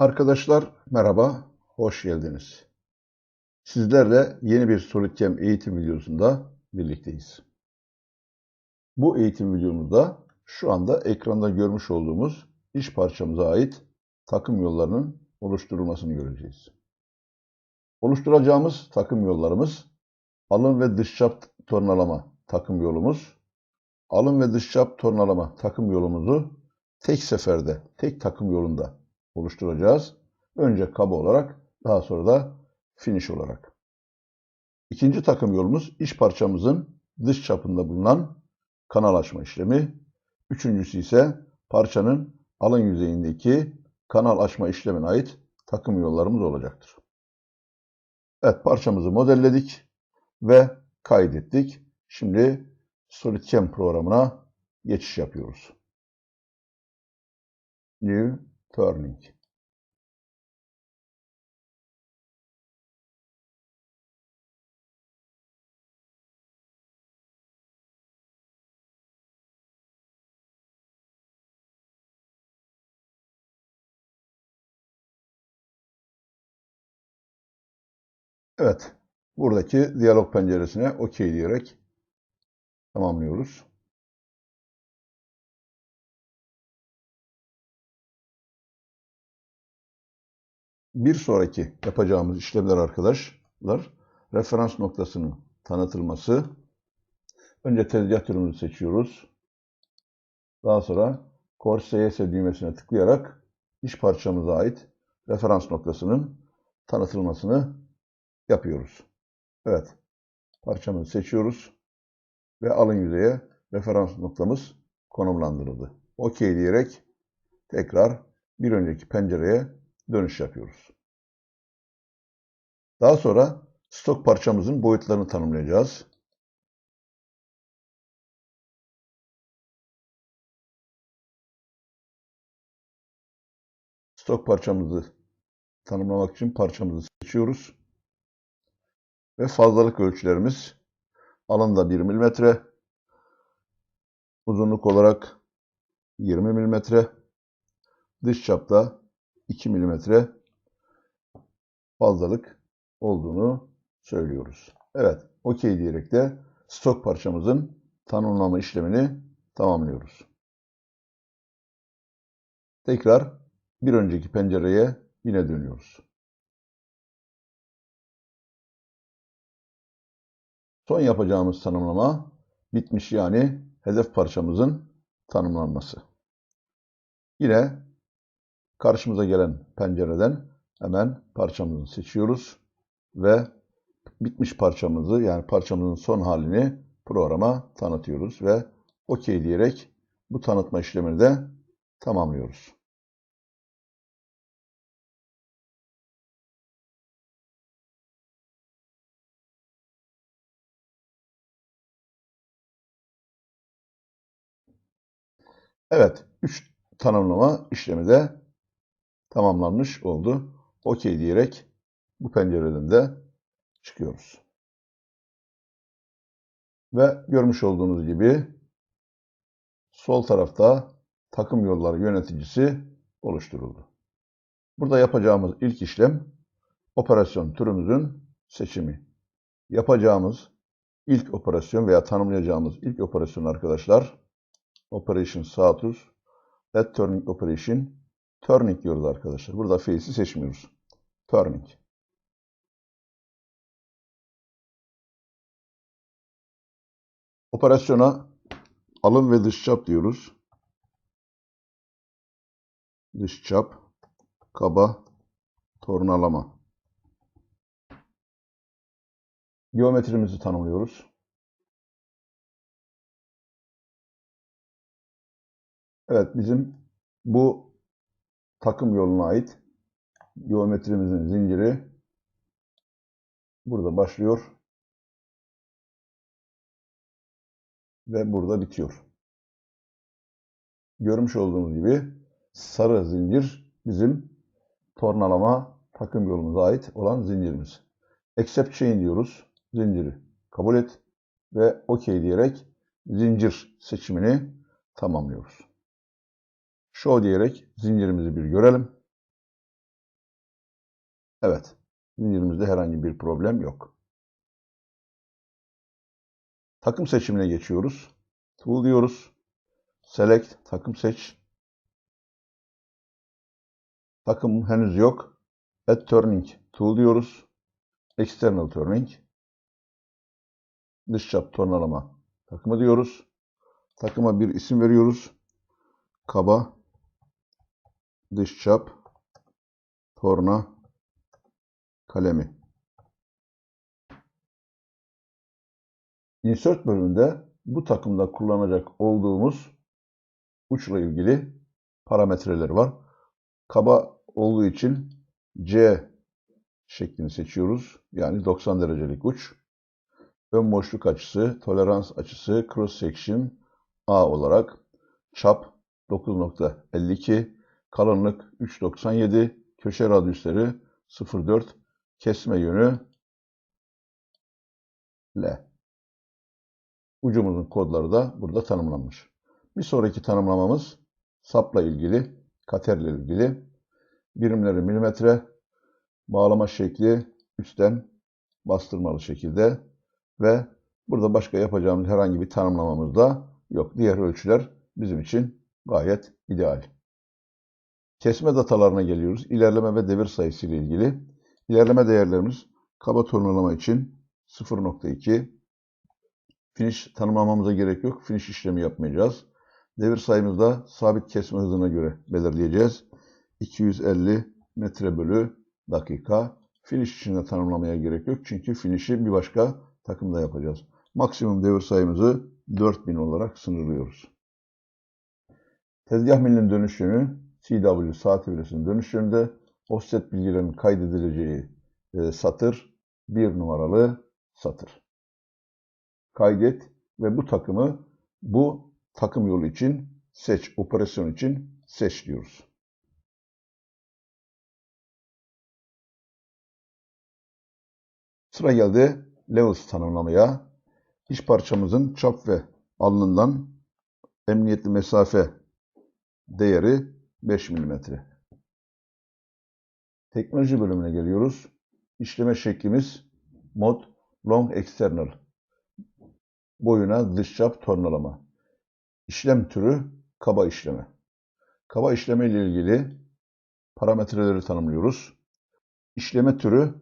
Arkadaşlar merhaba, hoş geldiniz. Sizlerle yeni bir SolidCam eğitim videosunda birlikteyiz. Bu eğitim videomuzda şu anda ekranda görmüş olduğumuz iş parçamıza ait takım yollarının oluşturulmasını göreceğiz. Oluşturacağımız takım yollarımız alın ve dış çap tornalama takım yolumuz, alın ve dış çap tornalama takım yolumuzu tek seferde, tek takım yolunda oluşturacağız. Önce kaba olarak, daha sonra da finish olarak. İkinci takım yolumuz iç parçamızın dış çapında bulunan kanal açma işlemi. Üçüncüsü ise parçanın alın yüzeyindeki kanal açma işlemine ait takım yollarımız olacaktır. Evet parçamızı modelledik ve kaydettik. Şimdi SolidCam programına geçiş yapıyoruz. New Turning. Evet, buradaki diyalog penceresine OK diyerek tamamlıyoruz. Bir sonraki yapacağımız işlemler arkadaşlar, referans noktasının tanıtılması. Önce tezgah türümüzü seçiyoruz. Daha sonra Core CS düğmesine tıklayarak iş parçamıza ait referans noktasının tanıtılmasını yapıyoruz. Evet, parçamızı seçiyoruz ve alın yüzeye referans noktamız konumlandırıldı. OK diyerek tekrar bir önceki pencereye dönüş yapıyoruz. Daha sonra stok parçamızın boyutlarını tanımlayacağız. Stok parçamızı tanımlamak için parçamızı seçiyoruz. Ve fazlalık ölçülerimiz alanda 1 mm, uzunluk olarak 20 mm, dış çapta 2 mm fazlalık olduğunu söylüyoruz. Evet, OK diyerek de stok parçamızın tanımlama işlemini tamamlıyoruz. Tekrar bir önceki pencereye yine dönüyoruz. Son yapacağımız tanımlama bitmiş yani hedef parçamızın tanımlanması. Yine karşımıza gelen pencereden hemen parçamızı seçiyoruz ve bitmiş parçamızı yani parçamızın son halini programa tanıtıyoruz ve OK diyerek bu tanıtma işlemini de tamamlıyoruz. Evet, 3 tanımlama işlemi de tamamlanmış oldu. OK diyerek bu pencereden de çıkıyoruz. Ve görmüş olduğunuz gibi sol tarafta takım yolları yöneticisi oluşturuldu. Burada yapacağımız ilk işlem operasyon türümüzün seçimi. Yapacağımız ilk operasyon veya tanımlayacağımız ilk operasyon arkadaşlar Operation status Add Turning Operation Turning diyoruz arkadaşlar. Burada face'i seçmiyoruz. Turning. Operasyona alın ve dış çap diyoruz. Dış çap, kaba, tornalama. Geometrimizi tanımlıyoruz. Evet bizim bu takım yoluna ait geometrimizin zinciri burada başlıyor ve burada bitiyor. Görmüş olduğunuz gibi sarı zincir bizim tornalama takım yolumuza ait olan zincirimiz. Accept chain diyoruz. Zinciri kabul et ve OK diyerek zincir seçimini tamamlıyoruz. Show diyerek zincirimizi bir görelim. Evet. Zincirimizde herhangi bir problem yok. Takım seçimine geçiyoruz. Tool diyoruz. Select, takım seç. Takım henüz yok. Add turning tool diyoruz. External turning. Dış çap tornalama takımı diyoruz. Takıma bir isim veriyoruz. Kaba dış çap torna kalemi. Insert bölümünde bu takımda kullanacak olduğumuz uçla ilgili parametreleri var. Kaba olduğu için C şeklini seçiyoruz. Yani 90 derecelik uç. Ön boşluk açısı, tolerans açısı, cross section A olarak çap 9.52, kalınlık 3.97, köşe radyüsleri 0.4, kesme yönü L. Ucumuzun kodları da burada tanımlanmış. Bir sonraki tanımlamamız sapla ilgili, katerle ilgili. Birimleri milimetre, bağlama şekli üstten bastırmalı şekilde ve burada başka yapacağımız herhangi bir tanımlamamız da yok. Diğer ölçüler bizim için gayet ideal. Kesme datalarına geliyoruz. İlerleme ve devir sayısı ile ilgili. İlerleme değerlerimiz kaba tornalama için 0.2. Finish tanımlamamıza gerek yok. Finish işlemi yapmayacağız. Devir sayımızda sabit kesme hızına göre belirleyeceğiz. 250 metre bölü dakika. Finish için de tanımlamaya gerek yok. Çünkü finish'i bir başka takımda yapacağız. Maksimum devir sayımızı 4000 olarak sınırlıyoruz. Tezgah milinin dönüş CW saat evresinin dönüş yönünde offset bilgilerinin kaydedileceği e, satır bir numaralı satır. Kaydet ve bu takımı bu takım yolu için seç, operasyon için seç diyoruz. Sıra geldi levels tanımlamaya. İş parçamızın çap ve alnından emniyetli mesafe değeri 5 mm. Teknoloji bölümüne geliyoruz. İşleme şeklimiz mod long external. Boyuna dış çap tornalama. İşlem türü kaba işleme. Kaba işleme ile ilgili parametreleri tanımlıyoruz. İşleme türü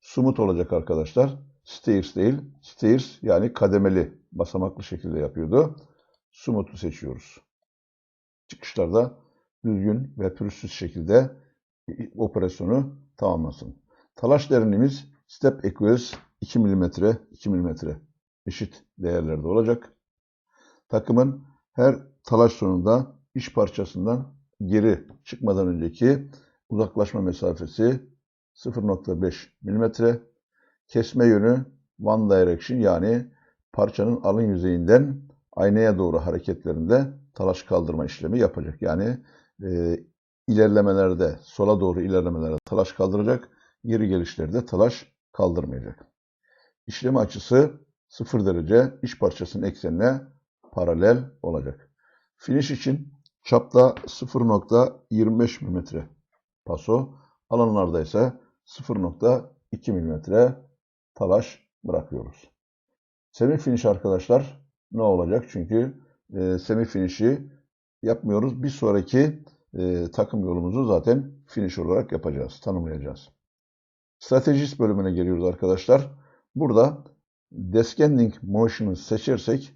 sumut olacak arkadaşlar. Stairs değil. Stairs yani kademeli, basamaklı şekilde yapıyordu. Sumut'u seçiyoruz. Çıkışlarda düzgün ve pürüzsüz şekilde operasyonu tamamlasın. Talaş derinliğimiz step equals 2 mm, 2 mm eşit değerlerde olacak. Takımın her talaş sonunda iş parçasından geri çıkmadan önceki uzaklaşma mesafesi 0.5 mm. Kesme yönü one direction yani parçanın alın yüzeyinden aynaya doğru hareketlerinde talaş kaldırma işlemi yapacak. Yani e, ilerlemelerde, sola doğru ilerlemelerde talaş kaldıracak, geri gelişlerde talaş kaldırmayacak. İşleme açısı 0 derece iş parçasının eksenine paralel olacak. Finish için çapta 0.25 mm paso, alanlarda ise 0.2 mm talaş bırakıyoruz. Semi finish arkadaşlar ne olacak? Çünkü e, semi finish'i yapmıyoruz. Bir sonraki e, takım yolumuzu zaten finish olarak yapacağız, tanımlayacağız. Stratejist bölümüne geliyoruz arkadaşlar. Burada Descending Motion'ı seçersek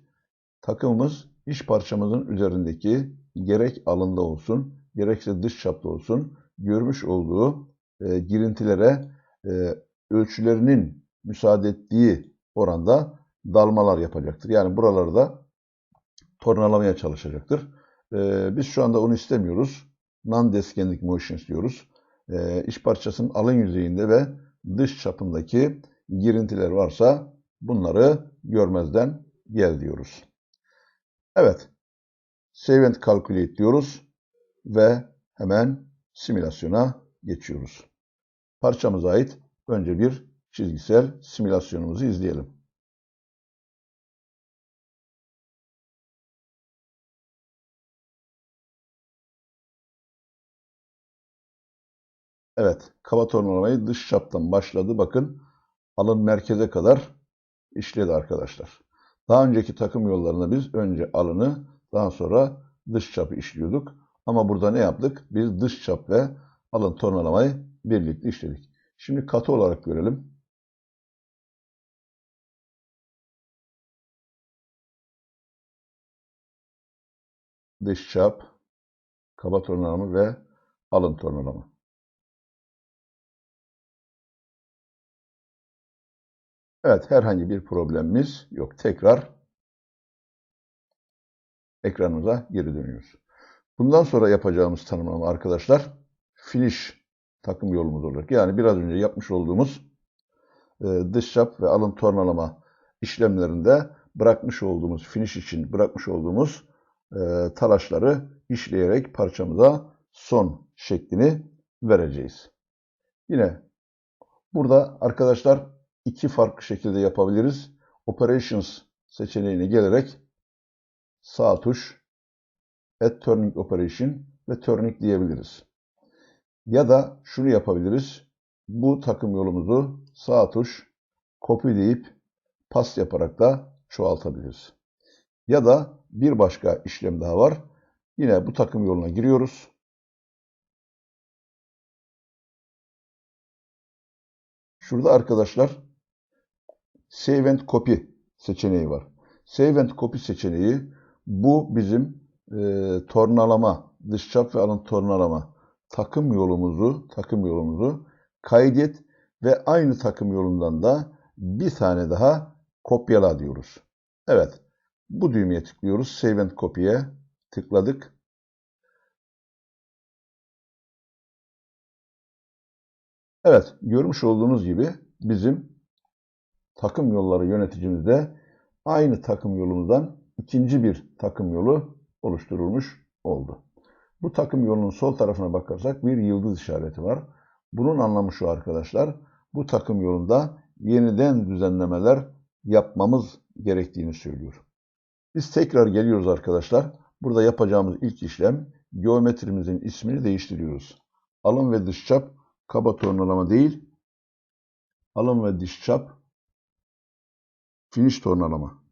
takımımız iş parçamızın üzerindeki gerek alında olsun, gerekse dış çapta olsun görmüş olduğu e, girintilere e, ölçülerinin müsaade ettiği oranda dalmalar yapacaktır. Yani buralarda tornalamaya çalışacaktır. E, biz şu anda onu istemiyoruz. Non-descending motion istiyoruz. E, iş parçasının alın yüzeyinde ve dış çapındaki girintiler varsa bunları görmezden gel diyoruz. Evet. Save and Calculate diyoruz ve hemen simülasyona geçiyoruz. Parçamıza ait önce bir çizgisel simülasyonumuzu izleyelim. Evet, kaba tornalamayı dış çaptan başladı. Bakın alın merkeze kadar işledi arkadaşlar. Daha önceki takım yollarında biz önce alını daha sonra dış çapı işliyorduk. Ama burada ne yaptık? Biz dış çap ve alın tornalamayı birlikte işledik. Şimdi katı olarak görelim. Dış çap, kaba tornalama ve alın tornalama. Evet, herhangi bir problemimiz yok. Tekrar ekranımıza geri dönüyoruz. Bundan sonra yapacağımız tanımlama arkadaşlar finish takım yolumuz olacak. Yani biraz önce yapmış olduğumuz e, dış çap ve alın tornalama işlemlerinde bırakmış olduğumuz finish için bırakmış olduğumuz e, talaşları işleyerek parçamıza son şeklini vereceğiz. Yine burada arkadaşlar iki farklı şekilde yapabiliriz. Operations seçeneğine gelerek sağ tuş Add Turning Operation ve Turning diyebiliriz. Ya da şunu yapabiliriz. Bu takım yolumuzu sağ tuş Copy deyip pas yaparak da çoğaltabiliriz. Ya da bir başka işlem daha var. Yine bu takım yoluna giriyoruz. Şurada arkadaşlar Save and Copy seçeneği var. Save and Copy seçeneği bu bizim e, tornalama, dış çap ve alın tornalama takım yolumuzu, takım yolumuzu kaydet ve aynı takım yolundan da bir tane daha kopyala diyoruz. Evet. Bu düğmeye tıklıyoruz. Save and Copy'ye tıkladık. Evet, görmüş olduğunuz gibi bizim takım yolları yöneticimizde aynı takım yolumuzdan ikinci bir takım yolu oluşturulmuş oldu. Bu takım yolunun sol tarafına bakarsak bir yıldız işareti var. Bunun anlamı şu arkadaşlar. Bu takım yolunda yeniden düzenlemeler yapmamız gerektiğini söylüyor. Biz tekrar geliyoruz arkadaşlar. Burada yapacağımız ilk işlem geometrimizin ismini değiştiriyoruz. Alın ve dış çap kaba tornalama değil, alın ve dış çap finish tornalama.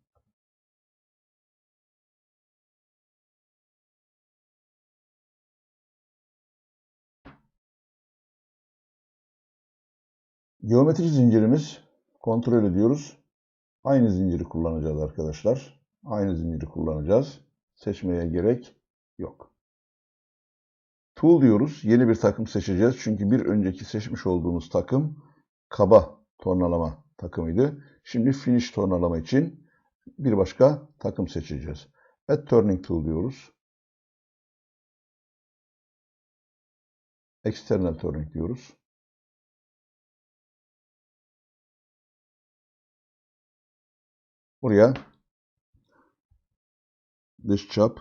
Geometri zincirimiz kontrol ediyoruz. Aynı zinciri kullanacağız arkadaşlar. Aynı zinciri kullanacağız. Seçmeye gerek yok. Tool diyoruz. Yeni bir takım seçeceğiz. Çünkü bir önceki seçmiş olduğumuz takım kaba tornalama takımıydı. Şimdi finish tornalama için bir başka takım seçeceğiz. Add Turning Tool diyoruz. External Turning diyoruz. Buraya dış çap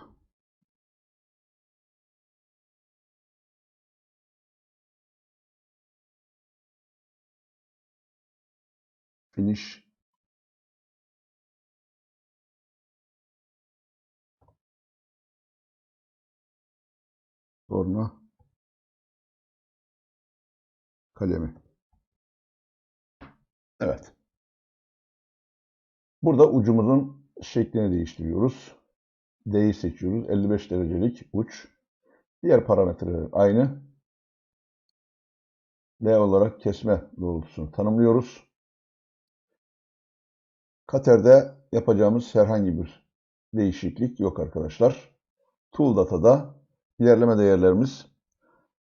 finish torna kalemi. Evet. Burada ucumuzun şeklini değiştiriyoruz. D'yi seçiyoruz. 55 derecelik uç. Diğer parametreler aynı. L olarak kesme doğrultusunu tanımlıyoruz. Kater'de yapacağımız herhangi bir değişiklik yok arkadaşlar. Tool Data'da ilerleme değerlerimiz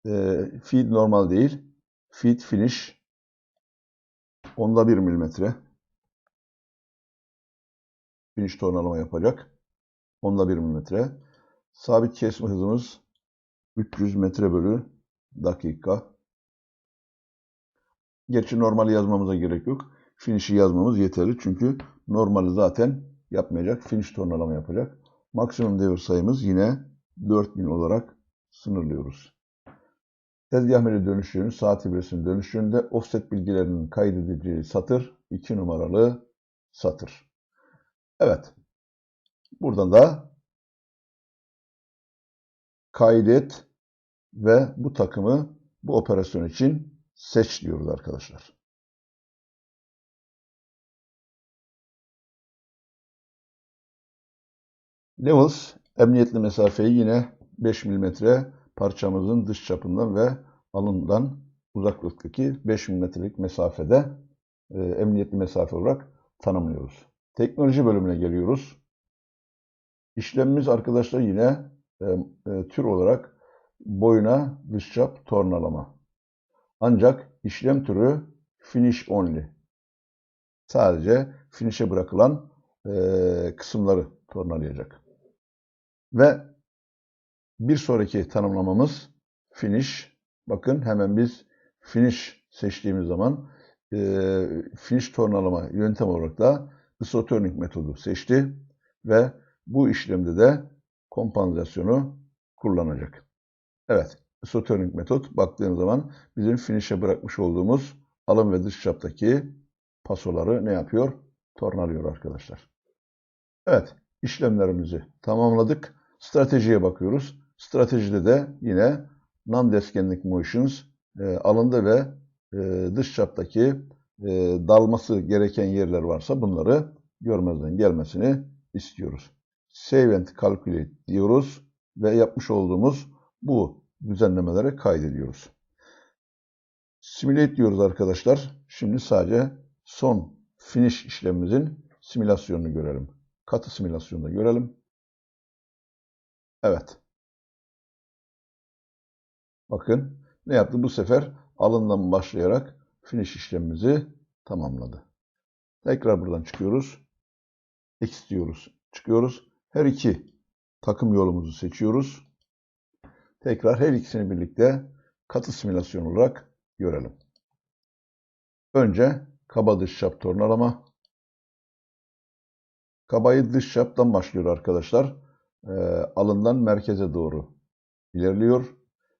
e, feed normal değil. Feed finish onda 1 milimetre. Finish tornalama yapacak. Onda 1 milimetre. Sabit kesme hızımız 300 metre bölü dakika. Gerçi normali yazmamıza gerek yok. Finish'i yazmamız yeterli. Çünkü normali zaten yapmayacak. Finish tornalama yapacak. Maksimum devir sayımız yine 4000 olarak sınırlıyoruz. Tezgah menü dönüşünün saat ibresinin dönüşünde offset bilgilerinin kaydedileceği satır 2 numaralı satır. Evet. Buradan da kaydet ve bu takımı bu operasyon için seç diyoruz arkadaşlar. Levels emniyetli mesafeyi yine 5 mm parçamızın dış çapından ve alından uzaklıktaki 5 mm'lik mesafede e, emniyetli mesafe olarak tanımlıyoruz. Teknoloji bölümüne geliyoruz. İşlemimiz arkadaşlar yine e, e, tür olarak boyuna dış çap tornalama. Ancak işlem türü finish only. Sadece finish'e bırakılan e, kısımları tornalayacak. Ve bir sonraki tanımlamamız finish. Bakın hemen biz finish seçtiğimiz zaman e, finish tornalama yöntem olarak da isotonik metodu seçti ve bu işlemde de kompansasyonu kullanacak. Evet, isotonik metot baktığın zaman bizim finish'e bırakmış olduğumuz alın ve dış çaptaki pasoları ne yapıyor? Tornalıyor arkadaşlar. Evet, işlemlerimizi tamamladık. Stratejiye bakıyoruz. Stratejide de yine non-descending motions e, alında ve e, dış çaptaki e, dalması gereken yerler varsa bunları görmezden gelmesini istiyoruz. Save and Calculate diyoruz ve yapmış olduğumuz bu düzenlemeleri kaydediyoruz. Simulate diyoruz arkadaşlar. Şimdi sadece son finish işlemimizin simülasyonunu görelim. Katı simülasyonunu da görelim. Evet. Bakın ne yaptı? Bu sefer alından başlayarak finish işlemimizi tamamladı. Tekrar buradan çıkıyoruz. X diyoruz. Çıkıyoruz. Her iki takım yolumuzu seçiyoruz. Tekrar her ikisini birlikte katı simülasyon olarak görelim. Önce kaba dış çap tornalama. Kabayı dış çaptan başlıyor arkadaşlar. E, alından merkeze doğru ilerliyor.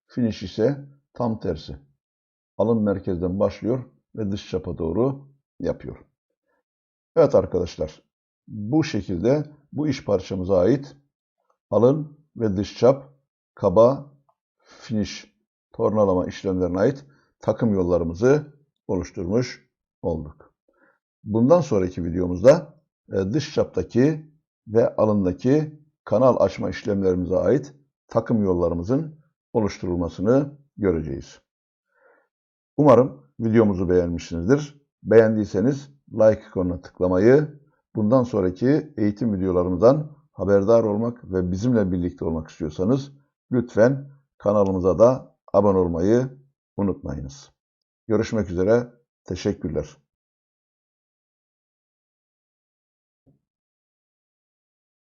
Finish ise tam tersi. Alın merkezden başlıyor ve dış çapa doğru yapıyor. Evet arkadaşlar. Bu şekilde bu iş parçamıza ait alın ve dış çap, kaba, finish, tornalama işlemlerine ait takım yollarımızı oluşturmuş olduk. Bundan sonraki videomuzda e, dış çaptaki ve alındaki kanal açma işlemlerimize ait takım yollarımızın oluşturulmasını göreceğiz. Umarım videomuzu beğenmişsinizdir. Beğendiyseniz like ikonuna tıklamayı, bundan sonraki eğitim videolarımızdan haberdar olmak ve bizimle birlikte olmak istiyorsanız lütfen kanalımıza da abone olmayı unutmayınız. Görüşmek üzere. Teşekkürler.